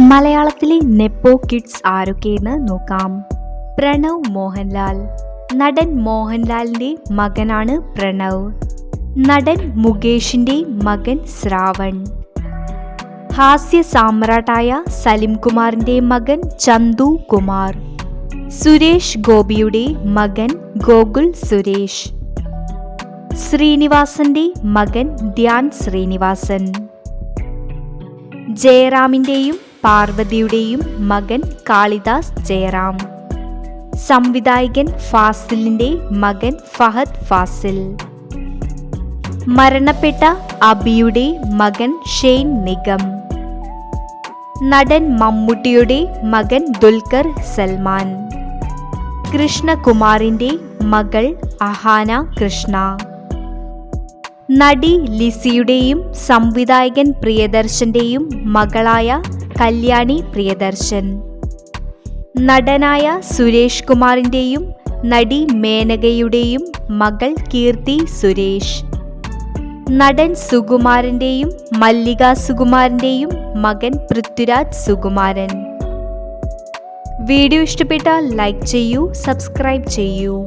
മലയാളത്തിലെ നെപ്പോ കിഡ്സ് ആരൊക്കെയെന്ന് നോക്കാം. പ്രണവ് മോഹൻലാൽ. നടൻ മോഹൻലാലിന്റെ മകനാണ് പ്രണവ്. നടൻ മുകേഷിന്റെ മകൻ ശ്രാവൺ. ഹാസ്യ സാമ്രാട്ടായ സലിം കുമാറിന്റെ മകൻ ചന്തു കുമാർ. സുരേഷ് ഗോപിയുടെ മകൻ ഗോകുൽ സുരേഷ്. ശ്രീനിവാസന്റെ മകൻ ധ്യാൻ ശ്രീനിവാസൻ. ജയറാമിന്റെയും പാർവതിയുടെയും മകൻ കാളിദാസ് ജയറാം. സംവിധായകൻ ഫാസിലിന്റെ മകൻ ഫഹദ് ഫാസിൽ. മരണപ്പെട്ട അബിയുടെ മകൻ ഷെയ്ൻ നിഗം. നടൻ മമ്മൂട്ടിയുടെ മകൻ ദുൽഖർ സൽമാൻ. കൃഷ്ണകുമാറിന്റെ മകൾ അഹാന കൃഷ്ണ. നടി ലിസിയുടെയും സംവിധായകൻ പ്രിയദർശന്റെയും മകളായ കല്യാണി പ്രിയദർശൻ. നടനായ സുരേഷ് കുമാറിന്റെയും നടി മേനകയുടെയും മകൾ കീർത്തി സുരേഷ്. നടൻ സുകുമാരന്റെയും മല്ലിക സുകുമാരന്റെയും മകൻ പൃഥ്വിരാജ് സുകുമാരൻ. വീഡിയോ ഇഷ്ടപ്പെട്ടാൽ ലൈക്ക് ചെയ്യൂ സബ്സ്ക്രൈബ് ചെയ്യൂ.